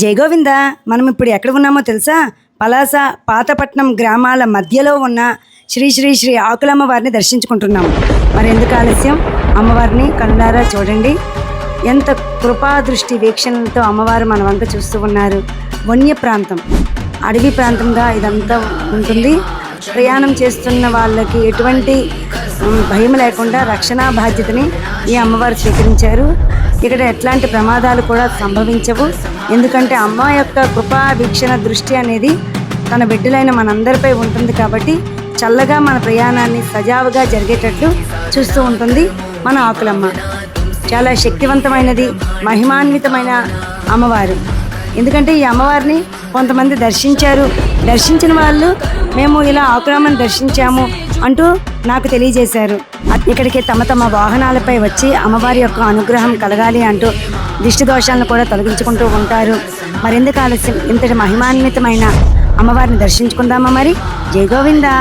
జయగోవింద మనం ఇప్పుడు ఎక్కడ ఉన్నామో తెలుసా? పలాస పాతపట్నం గ్రామాల మధ్యలో ఉన్న శ్రీ శ్రీ శ్రీ ఆకులమ్మ వారిని దర్శించుకుంటున్నాం. మరి ఎందుకు ఆలస్యం? అమ్మవారిని కళ్ళారా చూడండి. ఎంత కృపా దృష్టి వీక్షణలతో అమ్మవారు మన వంక చూస్తూ ఉన్నారు. వన్య ప్రాంతం. అడవి ప్రాంతంగా ఇదంతా ఉంటుంది. ప్రయాణం చేస్తున్న వాళ్ళకి ఎటువంటి భయం లేకుండా రక్షణ బాధ్యతని ఈ అమ్మవారు స్వీకరించారు. ఇక్కడ ఎట్లాంటి ప్రమాదాలు కూడా సంభవించవు. ఎందుకంటే అమ్మ యొక్క కృపా వీక్షణ దృష్టి అనేది తన బిడ్డలైన మనందరిపై ఉంటుంది కాబట్టి చల్లగా మన ప్రయాణాన్ని సజావుగా జరిగేటట్లు చూస్తూ ఉంటుంది మన ఆకులమ్మ. చాలా శక్తివంతమైనది మహిమాన్వితమైన అమ్మవారు. ఎందుకంటే ఈ అమ్మవారిని కొంతమంది దర్శించారు. దర్శించిన వాళ్ళు మేము ఇలా ఆకులమ్మని దర్శించాము అంటూ నాకు తెలియజేశారు. ఇక్కడికి తమ తమ వాహనాలపై వచ్చి అమ్మవారి యొక్క అనుగ్రహం కలగాలి అంటూ దిష్టి దోషాలను కూడా తొలగించుకుంటూ ఉంటారు. మరెందుకు ఆలస్యం? ఇంతటి మహిమాన్వితమైన అమ్మవారిని దర్శించుకుందామా మరి? జై గోవిందా!